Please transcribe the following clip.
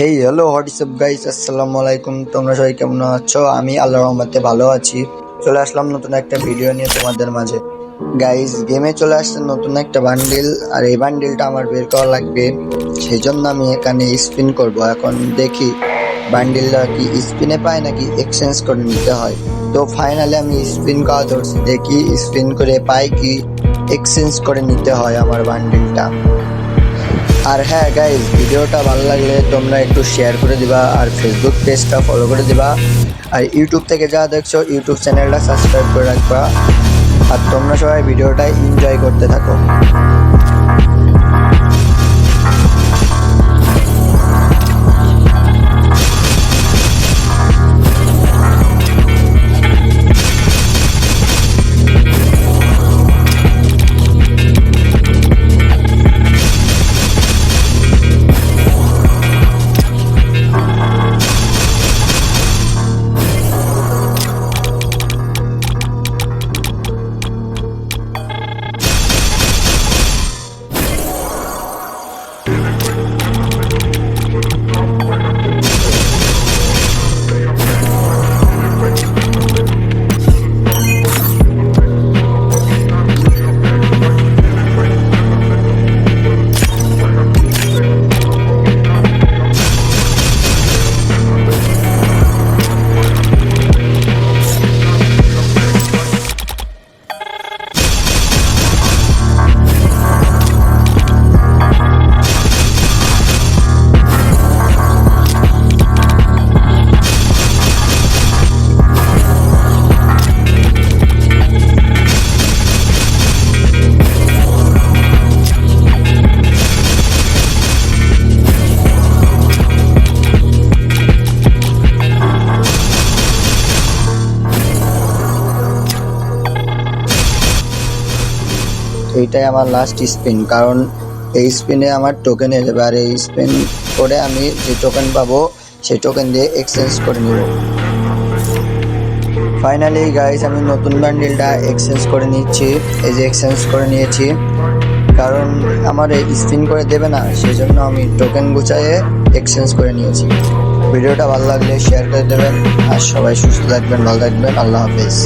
Hey hello WhatsApp guys আসসালামু আলাইকুম তোমরা সবাই কেমন আছো? আমি আল্লাহর রহমতে ভালো আছি। চলে আসলাম নতুন একটা ভিডিও নিয়ে তোমাদের মাঝে। গাইস গেমে চলে আসছে নতুন একটা বান্ডিল আর এই বান্ডিলটা আমার বের করা লাগবে। সেই জন্য আমি এখানে স্পিন করব। এখন দেখি বান্ডিলটা কি স্পিনে পায় নাকি এক্সচেঞ্জ করে নিতে হয়। তো ফাইনালি আমি স্পিন করা ধরছি। দেখি স্পিন করে পাই কি এক্সচেঞ্জ করে নিতে হয় আমার বান্ডিলটা আর হ্যাঁ গাইজ ভিডিওটা ভালো লাগলে তোমরা একটু শেয়ার করে দিবা আর ফেসবুক পেজটা ফলো করে দিবা। আর ইউটিউব থেকে যা দেখছ ইউটিউব চ্যানেলটা সাবস্ক্রাইব করে রাখবা। আর তোমরা সবাই ভিডিওটা এনজয় করতে থাকো। এইটাই আমার লাস্ট স্পিন কারণ এই স্পিনে আমার টোকেন এলে আর এই স্পিন করে আমি যে টোকেন পাবো, সেই টোকেন দিয়ে এক্সচেঞ্জ করে নিব। ফাইনালি গাইজ আমি নতুন বান্ডিলটা এক্সচেঞ্জ করে নিচ্ছি। এই যে এক্সচেঞ্জ করে নিয়েছি, কারণ আমার এই স্পিন করে দেবে না সেই জন্য আমি টোকেন গুছাইয়ে এক্সচেঞ্জ করে নিয়েছি। ভিডিওটা ভালো লাগলে শেয়ার করে দেবেন, আর সবাই সুস্থ থাকবেন, ভালো থাকবেন, আল্লাহ হাফেজ।